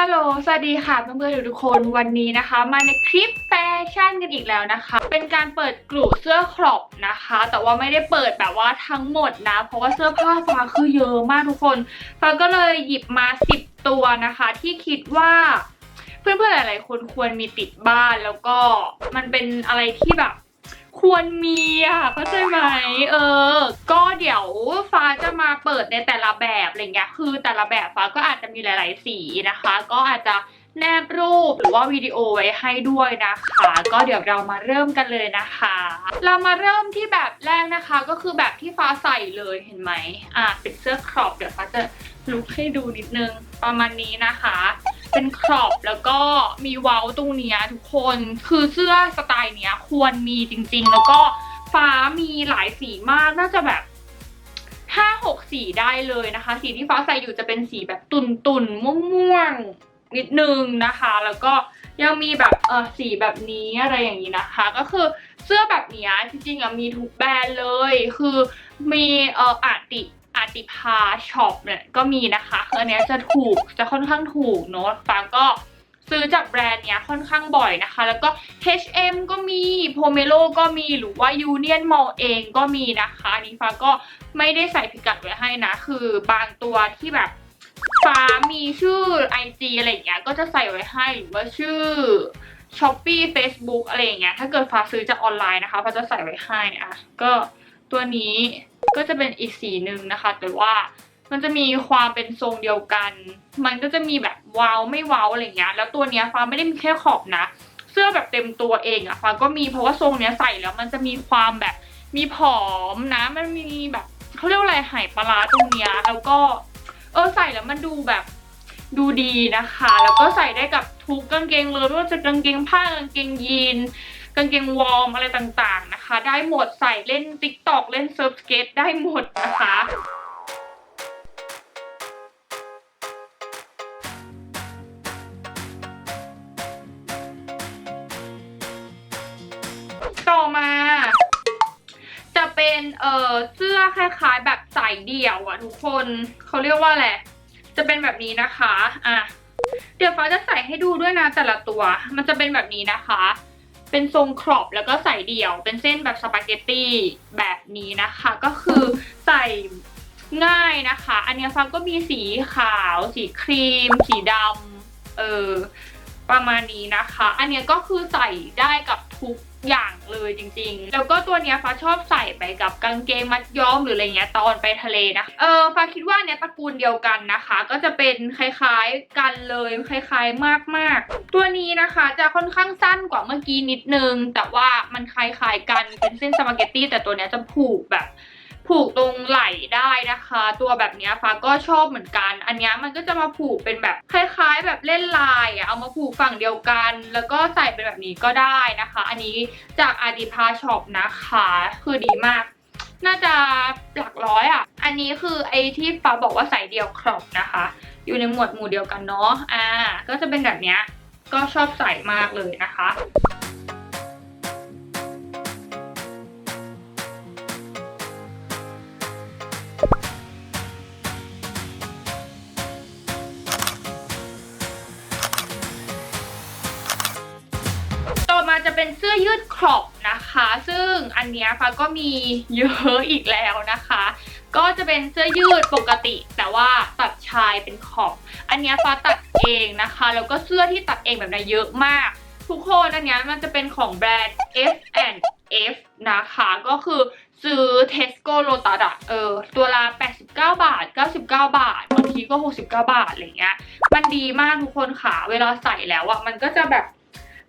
ฮัลโหล สวัสดีค่ะเพื่อนๆทุกคนวันนี้นะคะ มาในคลิปแฟชั่นกันอีกแล้วนะคะ เป็นการเปิดกลุ่มเสื้อครอปนะคะ แต่ว่าไม่ได้เปิดแบบว่าทั้งหมดนะ เพราะว่าเสื้อผ้าฟ้าคือเยอะมากทุกคนฟ้าก็เลยหยิบมา 10 ตัวนะคะ ที่คิดว่าเพื่อนๆหลายๆคนควรมีติดบ้านแล้วก็มันเป็นอะไรที่แบบ ควรมีอะเข้าใจไหมเออ ก็เดี๋ยวฟ้าจะมาเปิดในแต่ละแบบอะไรเงี้ยคือแต่ละแบบฟ้าก็อาจจะมีหลาย ๆ สีนะคะ ก็อาจจะแนบรูปหรือว่าวิดีโอไว้ให้ด้วยนะคะ ก็เดี๋ยวเรามาเริ่มกันเลยนะคะ เรามาเริ่มที่แบบแรกนะคะ ก็คือแบบที่ฟ้าใส่เลยเห็นไหมอะเป็นเสื้อครอปเดี๋ยวฟ้าจะลุกให้ดูนิดนึงประมาณนี้นะคะ เป็นครอปแล้วก็มีเว้าตรงเนี้ยทุกคนคือเสื้อสไตล์เนี้ยควรมีจริง ๆ แล้วก็ฟ้ามีหลายสีมากน่าจะแบบห้าหกสีได้เลยนะคะ สีที่ฟ้าใส่อยู่จะเป็นสีแบบตุนตุ่นๆม่วงๆนิดนึงนะคะ แล้วก็ยังมีแบบเออสีแบบนี้อะไรอย่างนี้นะคะ ก็คือเสื้อแบบเนี้ยจริงๆอะมีทุกแบรนด์เลย คือมีเอออาติ อาติพาช็อปเนี่ยก็มีนะคะคืออันเนี้ยจะถูกจะค่อนข้างถูกเนอะฟางก็ซื้อจากแบรนด์เนี้ยค่อนข้างบ่อยนะคะ แล้วก็ H&M ก็มี Pomelo ก็มีหรือว่า Union Mall เองก็มีนะคะอันนี้ฟ้าก็ไม่ได้ใส่พิกัดไว้ให้นะ คือบางตัวที่แบบฟ้ามีชื่อ IG อะไรอย่างเงี้ยก็จะใส่ไว้ให้หรือว่าชื่อ Shopee Facebook อะไรอย่างเงี้ยถ้าเกิดฟ้าซื้อจากออนไลน์นะคะฟ้าจะใส่ไว้ให้อะก็ตัวนี้ ก็จะเป็นอีกสีหนึ่งนะคะ แต่ว่ามันจะมีความเป็นทรงเดียวกัน มันก็จะมีแบบว้าวไม่ว้าวอะไรเงี้ย แล้วตัวเนี้ยฟ้าไม่ได้มีแค่ขอบนะ เสื้อแบบเต็มตัวเองอะฟ้าก็มีเพราะว่าทรงเนี้ยใส่แล้ว มันจะมีความแบบมีผอมนะ มันมีแบบเขาเรียกอะไรไหปลาร้าตรงเนี้ย แล้วก็เออใส่แล้วมันดูแบบดูดีนะคะ แล้วก็ใส่ได้กับทุกกางเกงเลยไม่ว่าจะกางเกงผ้ากางเกงยีน กางเกงวอร์มอะไรต่างๆนะคะ ได้หมดใส่เล่นติ๊กตอกเล่นเซิร์ฟสเก็ตได้หมดนะคะต่อมา จะเป็นเอ่อเสื้อคล้ายๆ แบบใส่เดี่ยวอะทุกคนเขาเรียกว่าอะไรจะเป็นแบบนี้นะคะอะเดี๋ยวฟ้าจะใส่ให้ดูด้วยนะแต่ละตัว มันจะเป็นแบบนี้นะคะ เป็นทรงครอปแล้วก็ใส่เดี่ยว เป็นเส้นแบบสปาเกตตี้แบบนี้นะคะ ก็คือใส่ง่ายนะคะ อันนี้ฟังก็มีสีขาว สีครีม สีดำเออประมาณนี้นะคะ อันนี้ก็คือใส่ได้กับทุก อย่างเลยจริง ๆ แล้วก็ตัวเนี้ยฟ้าชอบใส่ไปกับกางเกงมัดย้อมหรืออะไรเงี้ยตอนไปทะเลนะ เออฟ้าคิดว่าเนี้ยตระกูลเดียวกันนะคะ ก็จะเป็นคล้ายๆกันเลยคล้ายๆมากๆ ตัวนี้นะคะจะค่อนข้างสั้นกว่าเมื่อกี้นิดนึง แต่ว่ามันคล้ายๆกันเป็นเส้นสปาเกตตี้แต่ตัวเนี้ยจะผูกแบบ ผูกตรงไหล่ได้นะคะ ตัวแบบนี้ฟ้าก็ชอบเหมือนกัน อันนี้มันก็จะมาผูกเป็นแบบคล้ายๆ แบบเล่นลายอะเอามาผูกฝั่งเดียวกัน แล้วก็ใส่เป็นแบบนี้ก็ได้นะคะ อันนี้จากอาดิพาช็อปนะคะ คือดีมาก น่าจะหลักร้อยอะ อันนี้คือไอที่ฟ้าบอกว่าใส่เดียวครอปนะคะ อยู่ในหมวดหมู่เดียวกันเนาะอ่าก็จะเป็นแบบนี้ก็ชอบใส่มากเลยนะคะ จะเป็นเสื้อยืดครอปนะคะ ซึ่งอันนี้ฟ้าก็มีเยอะอีกแล้วนะคะ ก็จะเป็นเสื้อยืดปกติ แต่ว่าตัดชายเป็นขอบ อันนี้ฟ้าตัดเองนะคะ แล้วก็เสื้อที่ตัดเองแบบนี้เยอะมาก ทุกคนอันนี้มันจะเป็นของแบรนด์ F F นะคะ ก็คือซื้อ Tesco Lotus อะเออ ตัวละ 89 บาท 99 บาท บางทีก็ 69 บาท อะไรเงี้ย มันดีมากทุกคนค่ะ เวลาใส่แล้วอะมันก็จะแบบ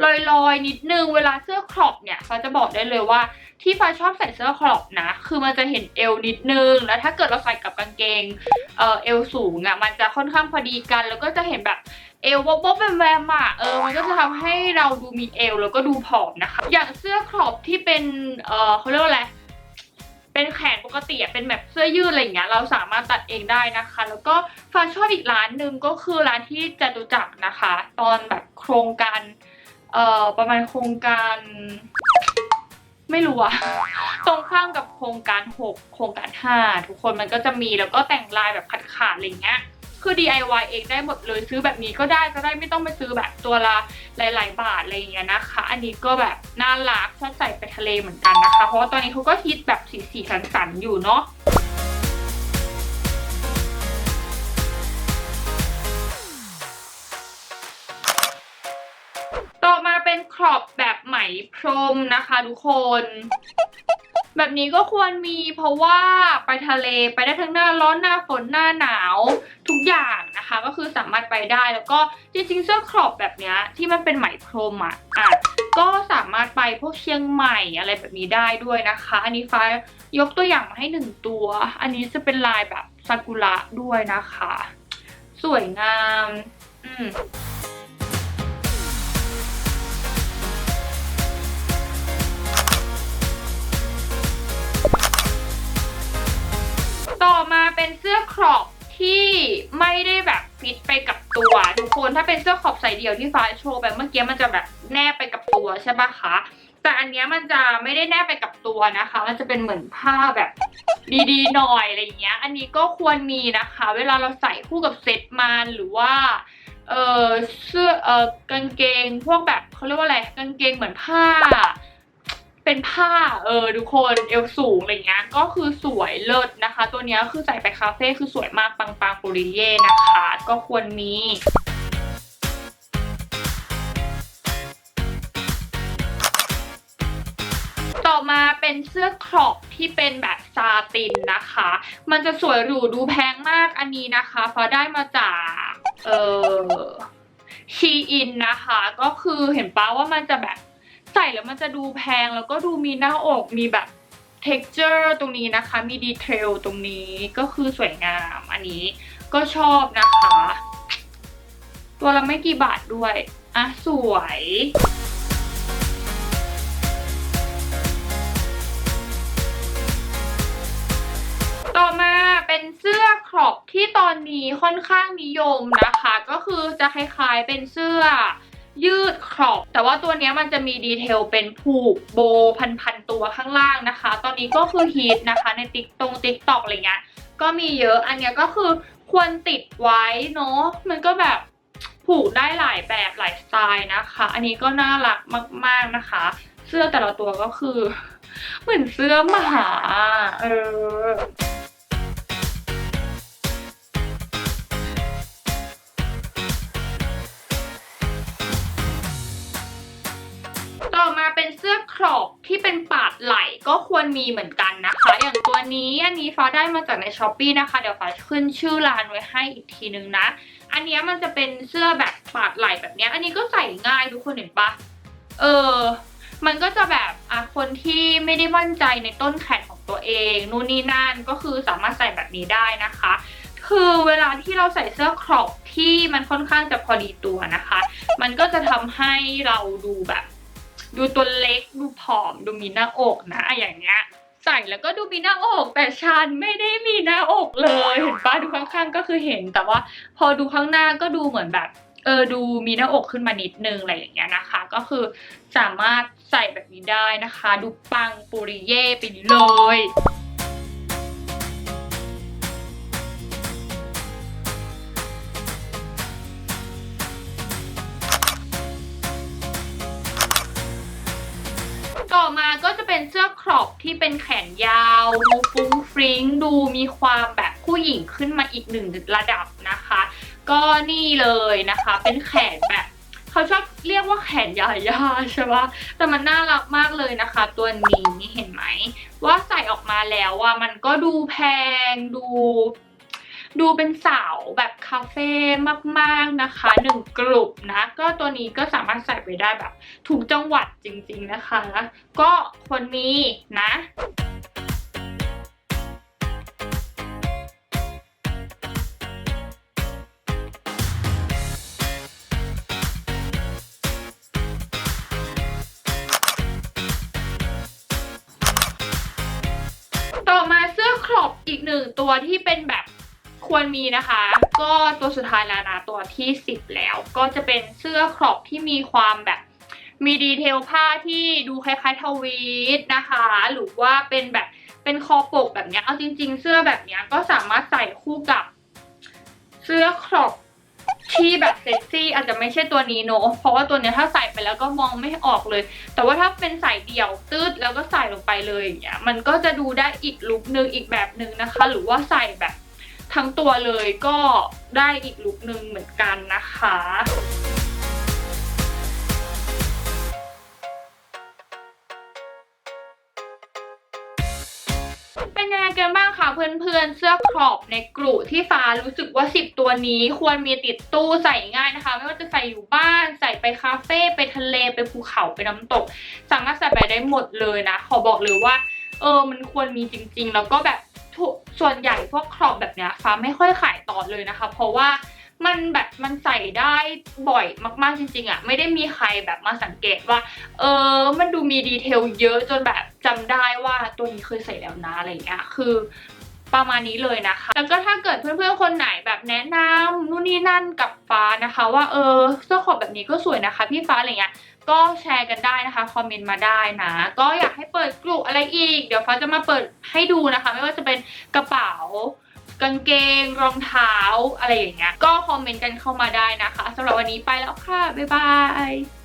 ลอยๆ นิดนึงเวลาเสื้อครอปเนี่ยฟ้าจะบอกได้เลยว่าที่ฟ้าชอบใส่เสื้อครอปนะ คือมันจะเห็นเอวนิดนึง แล้วถ้าเกิดเราใส่กับกางเกงเออเอวสูงอะมันจะค่อนข้างพอดีกัน แล้วก็จะเห็นแบบเอวบ๊อบๆแวมๆอะเออมันก็จะทำให้เราดูมีเอวแล้วก็ดูผอมนะคะ อย่างเสื้อครอปที่เป็นเออเขาเรียกว่าอะไรเป็นแขนปกติเป็นแบบเสื้อยืดอะไรอย่างเงี้ยเราสามารถตัดเองได้นะคะ แล้วก็ฟ้าชอบอีกร้านหนึ่งก็คือร้านที่จตุจักรนะคะ ตอนแบบโครงการ เอ่อประมาณโครงการ ไม่รู้อะตรงข้ามกับโครงการ 6 โครงการ 5 ทุกคนมันก็จะมีแล้วก็แต่งลายแบบขาดๆอะไรเงี้ยคือ DIY เองได้หมดเลยซื้อแบบนี้ก็ได้จะได้ไม่ต้องไปซื้อแบบตัวละหลาย ๆ บาทอะไรอย่างเงี้ยนะคะ อันนี้ก็แบบน่ารักชอบใส่ไปทะเลเหมือนกันนะคะ เพราะว่าตอนนี้เขาก็ฮิตแบบสีสีสันสันๆอยู่เนาะ ครอบแบบไหมพรมนะคะทุกคน แบบนี้ก็ควรมีเพราะว่าไปทะเลไปได้ทั้งหน้าร้อนหน้าฝนหน้าหนาวทุกอย่างนะคะ ก็คือสามารถไปได้แล้วก็จริงๆเสื้อครอบแบบเนี้ยที่มันเป็นไหมพรมอะอะก็สามารถไปพวกเชียงใหม่อะไรแบบนี้ได้ด้วยนะคะ อันนี้ฟ้ายกตัวอย่างมาให้หนึ่งตัว อันนี้จะเป็นลายแบบซากุระด้วยนะคะ สวยงาม อืม ต่อมาเป็นเสื้อครอปที่ไม่ได้แบบฟิตไปกับตัวทุกคนถ้าเป็นเสื้อครอปใส่เดี่ยวที่ฟ้าโชว์แบบเมื่อกี้มันจะแบบแนบไปกับตัวใช่ปะคะ แต่อันเนี้ยมันจะไม่ได้แนบไปกับตัวนะคะ มันจะเป็นเหมือนผ้าแบบดีๆหน่อยอะไรอย่างเงี้ย อันนี้ก็ควรมีนะคะ เวลาเราใส่คู่กับเซ็ตมันหรือว่าเออเสื้อเออกางเกงพวกแบบเขาเรียกว่าอะไรกางเกงเหมือนผ้า เป็นผ้าเออทุกคนเอวสูงอะไรเงี้ยก็คือสวยเลิศนะคะ ตัวนี้คือใส่ไปคาเฟ่คือสวยมากปังปังปุริเย่นะคะ ก็ควรมีต่อมาเป็นเสื้อครอปที่เป็นแบบซาตินนะคะ มันจะสวยหรูดูแพงมากอันนี้นะคะฟ้าได้มาจาก เออชีอินนะคะ ก็คือเห็นป้าว่ามันจะแบบ ใส่แล้วมันจะดูแพงแล้วก็ดูมีหน้าอกมีแบบ texture ตรงนี้นะคะ มีดีเทลตรงนี้ก็คือสวยงามอันนี้ก็ชอบนะคะ ตัวละไม่กี่บาทด้วย อะ สวยต่อมาเป็นเสื้อครอปที่ตอนนี้ค่อนข้างนิยมนะคะ ก็คือจะคล้ายๆเป็นเสื้อ ยืดครอปแต่ว่าตัวนี้มันจะมีดีเทลเป็นผูกโบพันๆตัวข้างล่างนะคะ ตอนนี้ก็คือฮิตนะคะในติ๊กตรงติ๊กตอกอะไรเงี้ย ก็มีเยอะ อันเนี้ยก็คือควรติดไว้เนาะ มันก็แบบผูกได้หลายแบบหลายสไตล์นะคะ อันนี้ก็น่ารักมาก ๆนะคะ เสื้อแต่ละตัวก็คือ เหมือนเสื้อมหา เออ เป็นเสื้อครอปที่เป็นปาดไหล่ก็ควรมีเหมือนกันนะคะ อย่างตัวนี้อันนี้ฟ้าได้มาจากในช้อปปีนะคะ เดี๋ยวฟ้าขึ้นชื่อร้านไว้ให้อีกทีนึงนะ อันนี้มันจะเป็นเสื้อแบบปาดไหล่แบบนี้อันนี้ก็ใส่ง่ายทุกคนเห็นปะเออ มันก็จะแบบอะคนที่ไม่ได้มั่นใจในต้นแขนของตัวเองนู่นนี่นั่นก็คือสามารถใส่แบบนี้ได้นะคะ คือเวลาที่เราใส่เสื้อครอปที่มันค่อนข้างจะพอดีตัวนะคะ มันก็จะทำให้เราดูแบบ ดูตัวเล็กดูผอมดูมีหน้าอกนะอะอย่างเงี้ยใส่แล้วก็ดูมีหน้าอก แต่ฉันไม่ได้มีหน้าอกเลยเห็นปะดูข้างๆก็คือเห็น แต่ว่าพอดูข้างหน้าก็ดูเหมือนแบบเออดูมีหน้าอกขึ้นมานิดนึงอะไรอย่างเงี้ยนะคะ ก็คือสามารถใส่แบบนี้ได้นะคะ ดูปังปุริเย่ไปเลย ต่อมาก็จะเป็นเสื้อครอปที่เป็นแขนยาวดูฟุ้งฟริ้งดูมีความแบบผู้หญิงขึ้นมาอีกหนึ่งระดับนะคะ ก็นี่เลยนะคะ เป็นแขนแบบเขาชอบเรียกว่าแขนยายาใช่ปะแต่มันน่ารักมากเลยนะคะ ตัวนี้เห็นไหม ว่าใส่ออกมาแล้วว่ามันก็ดูแพงดู ดูเป็นสาวแบบคาเฟ่มากๆนะคะหนึ่งกลุ่มนะ ก็ตัวนี้ก็สามารถใส่ไปได้แบบถูกจังหวัดจริงๆนะคะ ก็ควรมีนะต่อมาเสื้อครอปอีกหนึ่งตัวที่เป็นแบบ ควรมีนะคะ ก็ตัวสุดท้ายแล้วนะตัวที่ 10 แล้ว ก็จะเป็นเสื้อครอปที่มีความแบบมีดีเทลผ้าที่ดูคล้ายๆทวีตนะคะ หรือว่าเป็นแบบเป็นคอปกแบบเนี้ยเอาจริง ๆ เสื้อแบบเนี้ยก็สามารถใส่คู่กับ เสื้อครอปที่แบบเซ็กซี่อาจจะไม่ใช่ตัวนี้เนอะเพราะว่าตัวเนี้ยถ้าใส่ไปแล้วก็มองไม่ออกเลย แต่ว่าถ้าเป็นใส่เดี่ยวตืดแล้วก็ใส่ลงไปเลยอย่างเงี้ยมันก็จะดูได้อีกลุคนึงอีกแบบนึงนะคะ หรือว่าใส่แบบ ทั้งตัวเลยก็ได้อีกลุคนึงเหมือนกันนะคะเป็นยังไงกันบ้างคะเพื่อนๆ เสื้อครอบในกลุ่ที่ฟ้ารู้สึกว่า 10 ตัวนี้ควรมีติดตู้ใส่ง่ายนะคะ ไม่ว่าจะใส่อยู่บ้านใส่ไปคาเฟ่ไปทะเลไปภูเขาไปน้ำตก สามารถใส่ไปได้หมดเลยนะ ขอบอกเลยว่า เออมันควรมีจริงๆ แล้วก็แบบ ส่วนใหญ่พวกครอบแบบเนี้ยฟ้าไม่ค่อยขายต่อเลยนะคะ เพราะว่ามันแบบมันใส่ได้บ่อยมากๆจริงๆอะ่ะไม่ได้มีใครแบบมาสังเกตว่า เออมันดูมีดีเทลเยอะจนแบบจำได้ว่าตัวนี้เคยใส่แล้วนะอะไรเงี้ยคือ ประมาณนี้เลยนะคะ แล้วก็ถ้าเกิดเพื่อนๆคนไหนแบบแนะนำนู่นนี่นั่นกับฟ้านะคะ ว่าเออเสื้อขอบแบบนี้ก็สวยนะคะ พี่ฟ้าอะไรเงี้ยก็แชร์กันได้นะคะคอมเมนต์มาได้นะ ก็อยากให้เปิดกลุ่มอะไรอีก เดี๋ยวฟ้าจะมาเปิดให้ดูนะคะ ไม่ว่าจะเป็นกระเป๋ากางเกงรองเท้าอะไรอย่างเงี้ยก็คอมเมนต์กันเข้ามาได้นะคะสำหรับวันนี้ไปแล้วค่ะ บ๊ายบาย